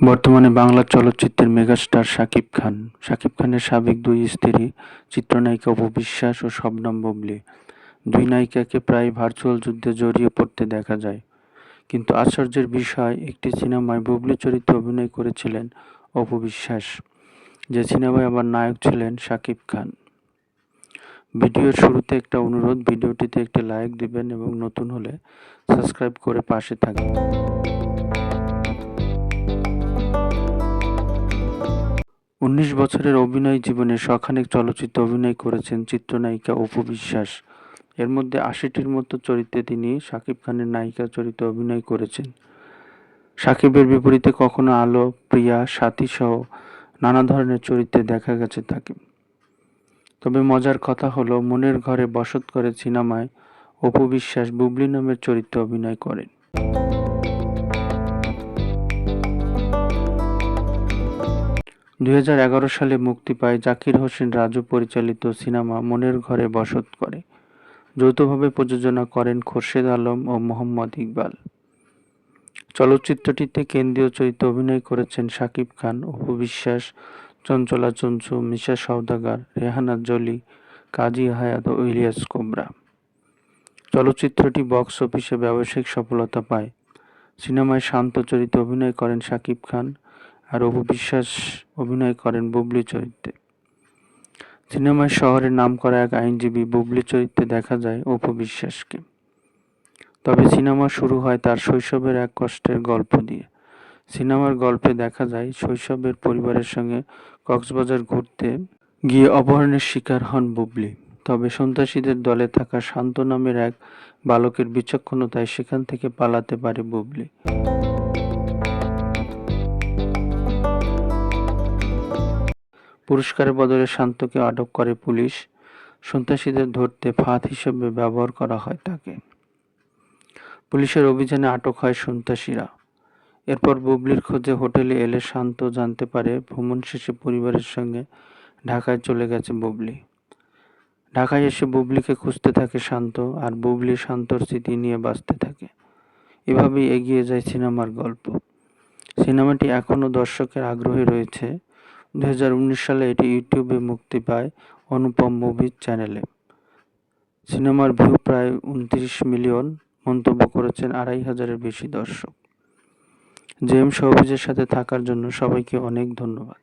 বর্তমানে বাংলা চলচ্চিত্রের মেগাস্টার শাকিব খান। শাকিব খানের সাবেক দুই স্ত্রী, চিত্রনায়িকা অপু বিশ্বাস ও শবনম বুবলী। দুই নায়িকাকে প্রায় ভার্চুয়াল যুদ্ধে জড়িয়ে পড়তে দেখা যায়। কিন্তু আশ্চর্যের বিষয়, একটি সিনেমায় বুবলী চরিত্রে অভিনয় করেছিলেন অপু বিশ্বাস যে সিনেমায় আবার নায়ক ছিলেন শাকিব খান। ভিডিওর শুরুতে একটা অনুরোধ, ভিডিওটিতে একটি লাইক দিবেন এবং নতুন হলে সাবস্ক্রাইব করে পাশে থাকবেন। উনিশ বছরের অভিনয় জীবনে শখানেক চলচ্চিত্রে অভিনয় করেছেন চিত্রনায়িকা অপু বিশ্বাস। এর মধ্যে আশিটির মতো চরিত্রে তিনি শাকিব খানের নায়িকা চরিত্রে অভিনয় করেছেন। শাকিবের বিপরীতে কখনো আলো, প্রিয়া, সাথী সহ নানা ধরনের চরিত্রে দেখা গেছে তাকে। তবে মজার কথা হলো, মনের ঘরে বসত করে সিনেমায় অপু বিশ্বাস বুবলি নামের চরিত্রে অভিনয় করেন। এগারো সালে মুক্তি পায় জাকির হোসেন রাজু পরিচালিত সিনেমা মনের ঘরে বসত করে। যৌথভাবে প্রযোজনা করেন খোরশেদ আলম ও মোহাম্মদ ইকবাল। চলচ্চিত্রটিতে কেন্দ্রীয় চরিত্রে অভিনয় করেছেন শাকিব খান, অপু বিশ্বাস, চঞ্চলা চঞ্চু, মিশা সওদাগার, রেহানা জলি, কাজী হায়াত ও ইলিয়াস কোবরা। চলচ্চিত্রটি বক্স অফিসে ব্যবসায়িক সফলতা পায়। সিনেমায় শান্ত চরিত্রে অভিনয় করেন শাকিব খান আর অপু বিশ্বাস অভিনয় করেন বুবলি চরিত্রে। সিনেমায় শহরের নাম করা এক আইনজীবী বুবলি চরিত্রে দেখা যায় অপু বিশ্বাসকে। তবে সিনেমা শুরু হয় তার শৈশবের এক কষ্টের গল্প দিয়ে সিনেমার গল্পে দেখা যায় শৈশবের পরিবারের সঙ্গে কক্সবাজার ঘুরতে গিয়ে অপহরণের শিকার হন বুবলি। তবে সন্ত্রাসীদের দলে থাকা শান্ত নামের এক বালকের বিচক্ষণতায় সেখান থেকে পালাতে পারে বুবলি। পুরস্কারের বদলে শান্তকে আটক করে পুলিশ। সন্ত্রাসীদের ধরতে ফাঁদ হিসেবে ব্যবহার করা হয় তাকে। পুলিশের অভিযানে আটক হয় সন্ত্রাসীরা। এরপর বুবলির খোঁজে হোটেলে এলে শান্ত জানতে পারে ভ্রমণ শেষে পরিবারের সঙ্গে ঢাকায় চলে গেছে বুবলি। ঢাকায় এসে বুবলিকে খুঁজতে থাকে শান্ত আর বুবলি শান্তর স্মৃতি নিয়ে বাঁচতে থাকে। এভাবেই এগিয়ে যায় সিনেমার গল্প। সিনেমাটি এখনও দর্শকের আগ্রহে রয়েছে। দু হাজার উনিশ সালে এটি ইউটিউবে মুক্তি পায় অনুপম মুভিজ চ্যানেলে। সিনেমার ভিউ প্রায় উনত্রিশ মিলিয়ন, মন্তব্য করেছেন আড়াই হাজারের বেশি দর্শক। জেম শোবিজের সাথে থাকার জন্য সবাইকে অনেক ধন্যবাদ।